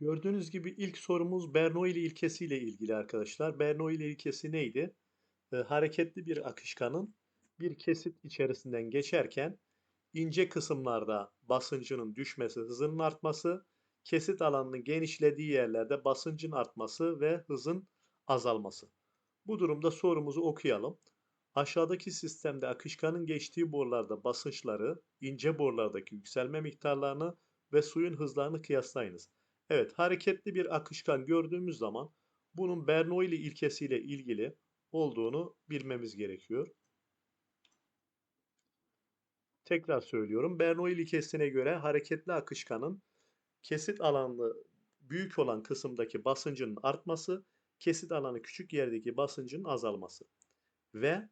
Gördüğünüz gibi ilk sorumuz Bernoulli ilkesiyle ilgili arkadaşlar. Bernoulli ilkesi neydi? Ee, hareketli bir akışkanın bir kesit içerisinden geçerken ince kısımlarda basıncının düşmesi, hızının artması, kesit alanının genişlediği yerlerde basıncın artması ve hızın azalması. Bu durumda sorumuzu okuyalım. Aşağıdaki sistemde akışkanın geçtiği borularda basınçları, ince borulardaki yükselme miktarlarını ve suyun hızlarını kıyaslayınız. Evet, hareketli bir akışkan gördüğümüz zaman bunun Bernoulli ilkesiyle ilgili olduğunu bilmemiz gerekiyor. Tekrar söylüyorum. Bernoulli ilkesine göre hareketli akışkanın kesit alanı büyük olan kısımdaki basıncın artması, kesit alanı küçük yerdeki basıncın azalması. Ve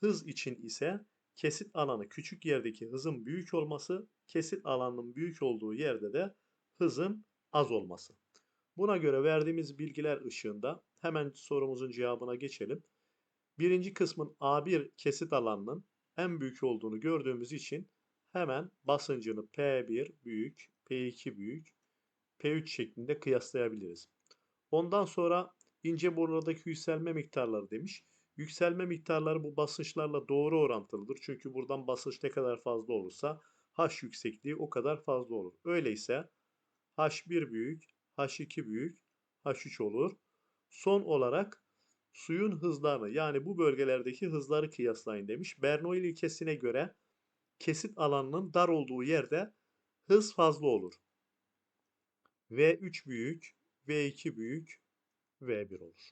hız için ise kesit alanı küçük yerdeki hızın büyük olması, kesit alanının büyük olduğu yerde de hızın az olması. Buna göre verdiğimiz bilgiler ışığında hemen sorumuzun cevabına geçelim. Birinci kısmın A1 kesit alanının en büyük olduğunu gördüğümüz için hemen basıncını P1 büyük, P2 büyük, P3 şeklinde kıyaslayabiliriz. Ondan sonra ince borulardaki yükselme miktarları demiş. Yükselme miktarları bu basınçlarla doğru orantılıdır. Çünkü buradan basınç ne kadar fazla olursa H yüksekliği o kadar fazla olur. Öyleyse H1 büyük, H2 büyük, H3 olur. Son olarak suyun hızlarını yani bu bölgelerdeki hızları kıyaslayın demiş. Bernoulli ilkesine göre kesit alanının dar olduğu yerde hız fazla olur. V3 büyük, V2 büyük, V1 olur.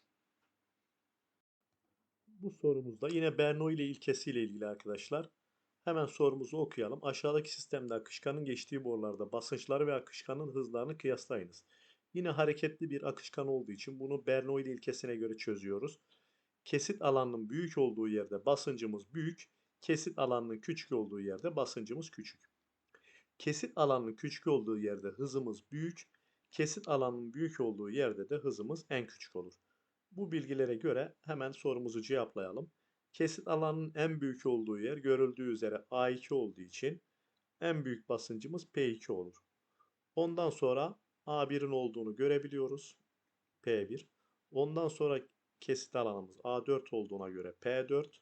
Bu sorumuzda yine Bernoulli ilkesiyle ilgili arkadaşlar. Hemen sorumuzu okuyalım. Aşağıdaki sistemde akışkanın geçtiği borularda basınçları ve akışkanın hızlarını kıyaslayınız. Yine hareketli bir akışkan olduğu için bunu Bernoulli ilkesine göre çözüyoruz. Kesit alanının büyük olduğu yerde basıncımız büyük, kesit alanının küçük olduğu yerde basıncımız küçük. Kesit alanının küçük olduğu yerde hızımız büyük, kesit alanının büyük olduğu yerde de hızımız en küçük olur. Bu bilgilere göre hemen sorumuzu cevaplayalım. Kesit alanının en büyük olduğu yer görüldüğü üzere A2 olduğu için en büyük basıncımız P2 olur. Ondan sonra A1'in olduğunu görebiliyoruz. P1. Ondan sonra kesit alanımız A4 olduğuna göre P4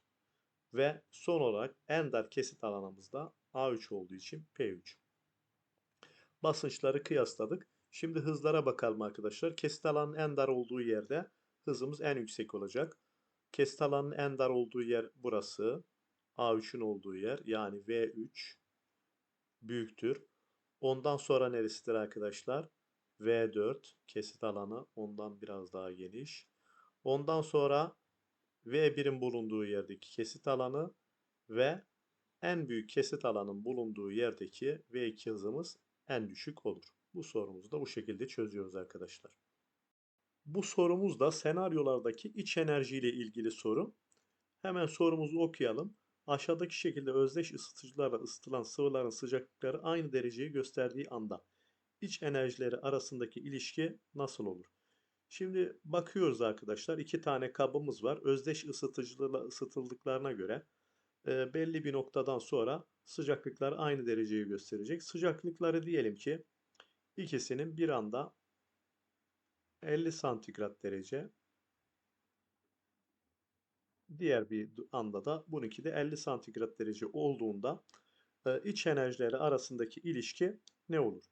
ve son olarak en dar kesit alanımız da A3 olduğu için P3. Basınçları kıyasladık. Şimdi hızlara bakalım arkadaşlar. Kesit alanın en dar olduğu yerde hızımız en yüksek olacak. Kesit alanının en dar olduğu yer burası. A3'ün olduğu yer yani V3 büyüktür. Ondan sonra neresidir arkadaşlar? V4 kesit alanı ondan biraz daha geniş. Ondan sonra V1'in bulunduğu yerdeki kesit alanı ve en büyük kesit alanın bulunduğu yerdeki V2 hızımız en düşük olur. Bu sorumuzu da bu şekilde çözüyoruz arkadaşlar. Bu sorumuz da senaryolardaki iç enerji ile ilgili soru. Hemen sorumuzu okuyalım. Aşağıdaki şekilde özdeş ısıtıcılarla ısıtılan sıvıların sıcaklıkları aynı dereceyi gösterdiği anda iç enerjileri arasındaki ilişki nasıl olur? Şimdi bakıyoruz arkadaşlar. iki tane kabımız var. Özdeş ısıtıcılarla ısıtıldıklarına göre e, belli bir noktadan sonra sıcaklıklar aynı dereceyi gösterecek. Sıcaklıkları diyelim ki ikisinin bir anda 50 santigrat derece. Diğer bir anda da bununki de 50 santigrat derece olduğunda e, iç enerjileri arasındaki ilişki ne olur?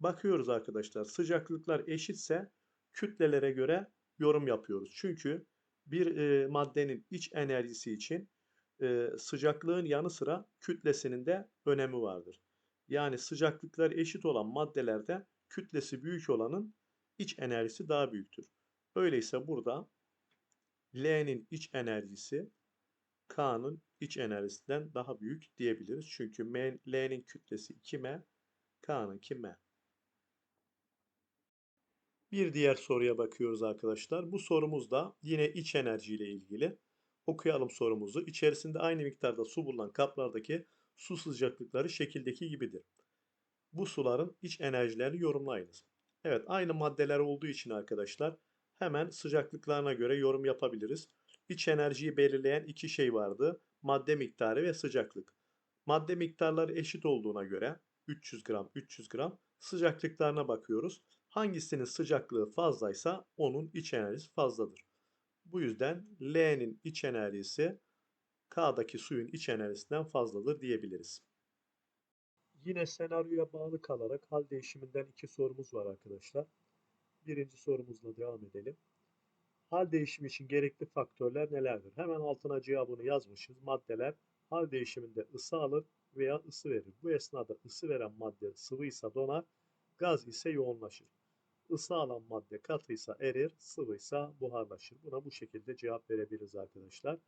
Bakıyoruz arkadaşlar sıcaklıklar eşitse kütlelere göre yorum yapıyoruz. Çünkü bir e, maddenin iç enerjisi için e, sıcaklığın yanı sıra kütlesinin de önemi vardır. Yani sıcaklıklar eşit olan maddelerde kütlesi büyük olanın iç enerjisi daha büyüktür. Öyleyse burada L'nin iç enerjisi K'nın iç enerjisinden daha büyük diyebiliriz. Çünkü L'nin kütlesi 2M, K'nınki M. Bir diğer soruya bakıyoruz arkadaşlar. Bu sorumuz da yine iç enerji ile ilgili. Okuyalım sorumuzu. İçerisinde aynı miktarda su bulunan kaplardaki su sıcaklıkları şekildeki gibidir. Bu suların iç enerjilerini yorumlayınız. Evet aynı maddeler olduğu için arkadaşlar hemen sıcaklıklarına göre yorum yapabiliriz. İç enerjiyi belirleyen iki şey vardı. Madde miktarı ve sıcaklık. Madde miktarları eşit olduğuna göre 300 gram 300 gram sıcaklıklarına bakıyoruz. Hangisinin sıcaklığı fazlaysa onun iç enerjisi fazladır. Bu yüzden L'nin iç enerjisi K'daki suyun iç enerjisinden fazladır diyebiliriz. Yine senaryoya bağlı kalarak hal değişiminden iki sorumuz var arkadaşlar. Birinci sorumuzla devam edelim. Hal değişimi için gerekli faktörler nelerdir? Hemen altına cevabını yazmışız. Maddeler hal değişiminde ısı alır veya ısı verir. Bu esnada ısı veren madde sıvıysa donar, gaz ise yoğunlaşır. Isı alan madde katıysa erir, sıvıysa buharlaşır. Buna bu şekilde cevap verebiliriz arkadaşlar.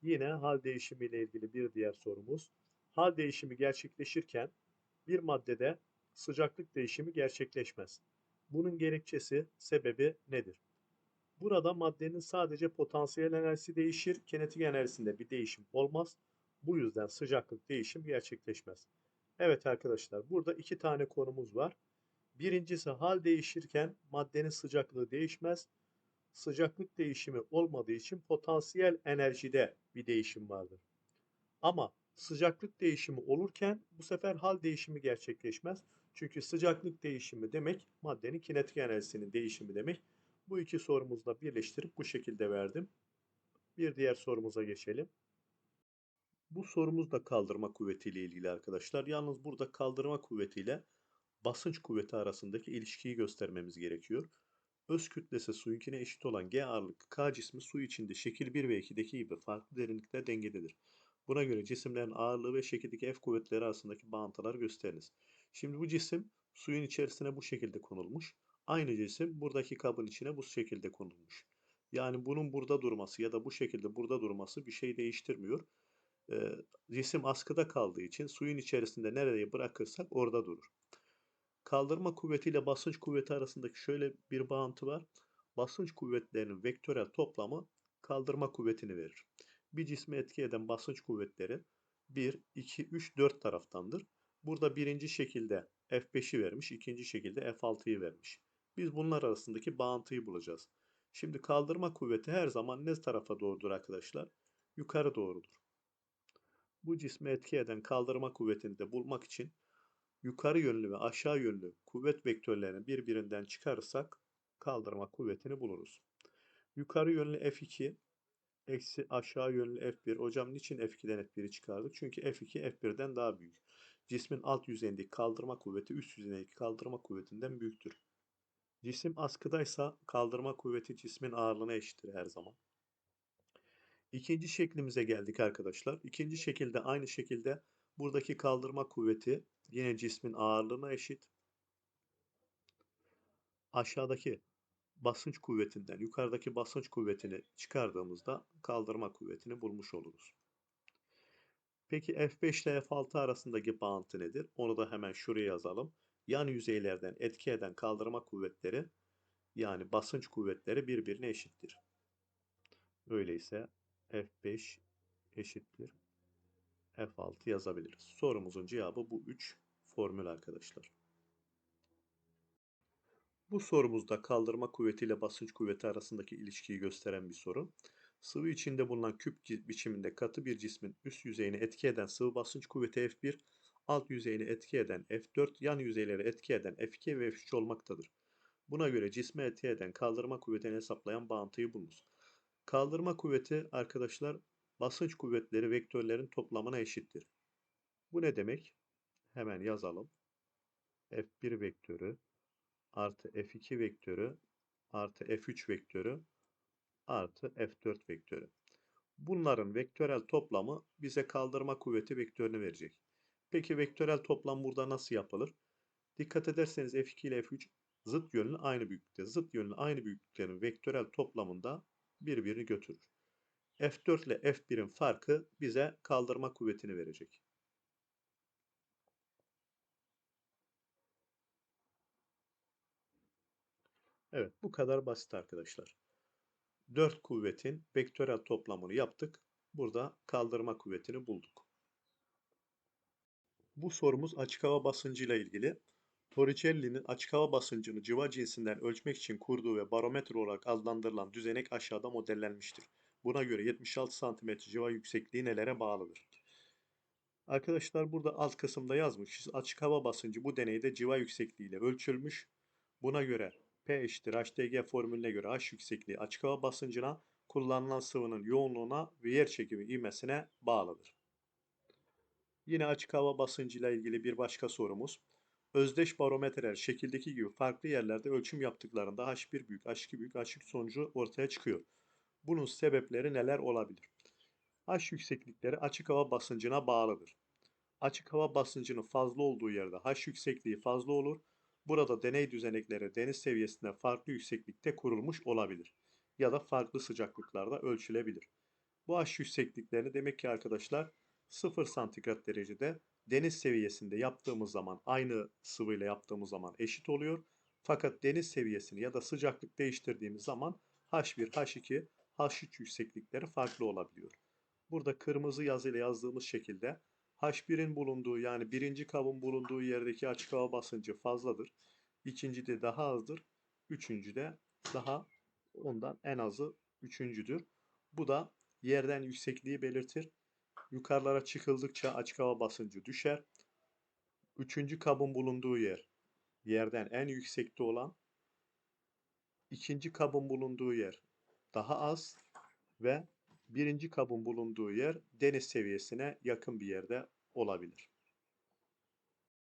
Yine hal değişimi ile ilgili bir diğer sorumuz. Hal değişimi gerçekleşirken bir maddede sıcaklık değişimi gerçekleşmez. Bunun gerekçesi, sebebi nedir? Burada maddenin sadece potansiyel enerjisi değişir, kinetik enerjisinde bir değişim olmaz. Bu yüzden sıcaklık değişim gerçekleşmez. Evet arkadaşlar, burada iki tane konumuz var. Birincisi hal değişirken maddenin sıcaklığı değişmez. Sıcaklık değişimi olmadığı için potansiyel enerjide bir değişim vardır. Ama sıcaklık değişimi olurken bu sefer hal değişimi gerçekleşmez. Çünkü sıcaklık değişimi demek maddenin kinetik enerjisinin değişimi demek. Bu iki sorumuzla birleştirip bu şekilde verdim. Bir diğer sorumuza geçelim. Bu sorumuz da kaldırma kuvvetiyle ilgili arkadaşlar. Yalnız burada kaldırma kuvvetiyle basınç kuvveti arasındaki ilişkiyi göstermemiz gerekiyor. Öz kütlesi suyunkine eşit olan G ağırlık K cismi su içinde şekil 1 ve 2'deki gibi farklı derinlikte dengededir. Buna göre cisimlerin ağırlığı ve şekildeki F kuvvetleri arasındaki bağıntılar gösteriniz. Şimdi bu cisim suyun içerisine bu şekilde konulmuş. Aynı cisim buradaki kabın içine bu şekilde konulmuş. Yani bunun burada durması ya da bu şekilde burada durması bir şey değiştirmiyor. Ee, cisim askıda kaldığı için suyun içerisinde nereye bırakırsak orada durur. Kaldırma kuvveti ile basınç kuvveti arasındaki şöyle bir bağıntı var. Basınç kuvvetlerinin vektörel toplamı kaldırma kuvvetini verir. Bir cisme etki eden basınç kuvvetleri 1, 2, 3, 4 taraftandır. Burada birinci şekilde F5'i vermiş, ikinci şekilde F6'yı vermiş. Biz bunlar arasındaki bağıntıyı bulacağız. Şimdi kaldırma kuvveti her zaman ne tarafa doğrudur arkadaşlar? Yukarı doğrudur. Bu cisme etki eden kaldırma kuvvetini de bulmak için yukarı yönlü ve aşağı yönlü kuvvet vektörlerini birbirinden çıkarırsak kaldırma kuvvetini buluruz. Yukarı yönlü F2 eksi aşağı yönlü F1. Hocam niçin F2'den F1'i çıkardık? Çünkü F2 F1'den daha büyük. Cismin alt yüzeyindeki kaldırma kuvveti üst yüzeyindeki kaldırma kuvvetinden büyüktür. Cisim askıdaysa kaldırma kuvveti cismin ağırlığına eşittir her zaman. İkinci şeklimize geldik arkadaşlar. İkinci şekilde aynı şekilde buradaki kaldırma kuvveti yine cismin ağırlığına eşit. Aşağıdaki basınç kuvvetinden yukarıdaki basınç kuvvetini çıkardığımızda kaldırma kuvvetini bulmuş oluruz. Peki F5 ile F6 arasındaki bağıntı nedir? Onu da hemen şuraya yazalım. Yan yüzeylerden etki eden kaldırma kuvvetleri yani basınç kuvvetleri birbirine eşittir. Öyleyse F5 eşittir F6 yazabiliriz. Sorumuzun cevabı bu 3 formül arkadaşlar. Bu sorumuzda kaldırma kuvveti ile basınç kuvveti arasındaki ilişkiyi gösteren bir soru. Sıvı içinde bulunan küp biçiminde katı bir cismin üst yüzeyini etki eden sıvı basınç kuvveti F1, alt yüzeyini etki eden F4, yan yüzeyleri etki eden F2 ve F3 olmaktadır. Buna göre cisme etki eden kaldırma kuvvetini hesaplayan bağıntıyı bulunuz. Kaldırma kuvveti arkadaşlar basınç kuvvetleri vektörlerin toplamına eşittir. Bu ne demek? Hemen yazalım. F1 vektörü artı F2 vektörü artı F3 vektörü artı F4 vektörü. Bunların vektörel toplamı bize kaldırma kuvveti vektörünü verecek. Peki vektörel toplam burada nasıl yapılır? Dikkat ederseniz F2 ile F3 zıt yönlü aynı büyüklükte. Zıt yönlü aynı büyüklüklerin vektörel toplamında birbirini götürür. F4 ile F1'in farkı bize kaldırma kuvvetini verecek. Evet bu kadar basit arkadaşlar. 4 kuvvetin vektörel toplamını yaptık. Burada kaldırma kuvvetini bulduk. Bu sorumuz açık hava basıncıyla ilgili. Torricelli'nin açık hava basıncını cıva cinsinden ölçmek için kurduğu ve barometre olarak adlandırılan düzenek aşağıda modellenmiştir. Buna göre 76 cm civa yüksekliği nelere bağlıdır? Arkadaşlar burada alt kısımda yazmışız. Açık hava basıncı bu deneyde civa yüksekliğiyle ölçülmüş. Buna göre P eşittir HDG formülüne göre H yüksekliği açık hava basıncına, kullanılan sıvının yoğunluğuna ve yer çekimi ivmesine bağlıdır. Yine açık hava basıncıyla ilgili bir başka sorumuz. Özdeş barometreler şekildeki gibi farklı yerlerde ölçüm yaptıklarında H1 büyük, H2 büyük, H3 sonucu ortaya çıkıyor. Bunun sebepleri neler olabilir? H yükseklikleri açık hava basıncına bağlıdır. Açık hava basıncının fazla olduğu yerde H yüksekliği fazla olur. Burada deney düzenekleri deniz seviyesinde farklı yükseklikte kurulmuş olabilir. Ya da farklı sıcaklıklarda ölçülebilir. Bu H yüksekliklerini demek ki arkadaşlar 0 santigrat derecede deniz seviyesinde yaptığımız zaman aynı sıvıyla yaptığımız zaman eşit oluyor. Fakat deniz seviyesini ya da sıcaklık değiştirdiğimiz zaman H1, H2, H3 yükseklikleri farklı olabiliyor. Burada kırmızı yazıyla yazdığımız şekilde H1'in bulunduğu yani birinci kabın bulunduğu yerdeki açık hava basıncı fazladır. İkinci de daha azdır. Üçüncü de daha ondan en azı üçüncüdür. Bu da yerden yüksekliği belirtir. Yukarılara çıkıldıkça açık hava basıncı düşer. Üçüncü kabın bulunduğu yer yerden en yüksekte olan ikinci kabın bulunduğu yer daha az ve birinci kabın bulunduğu yer deniz seviyesine yakın bir yerde olabilir.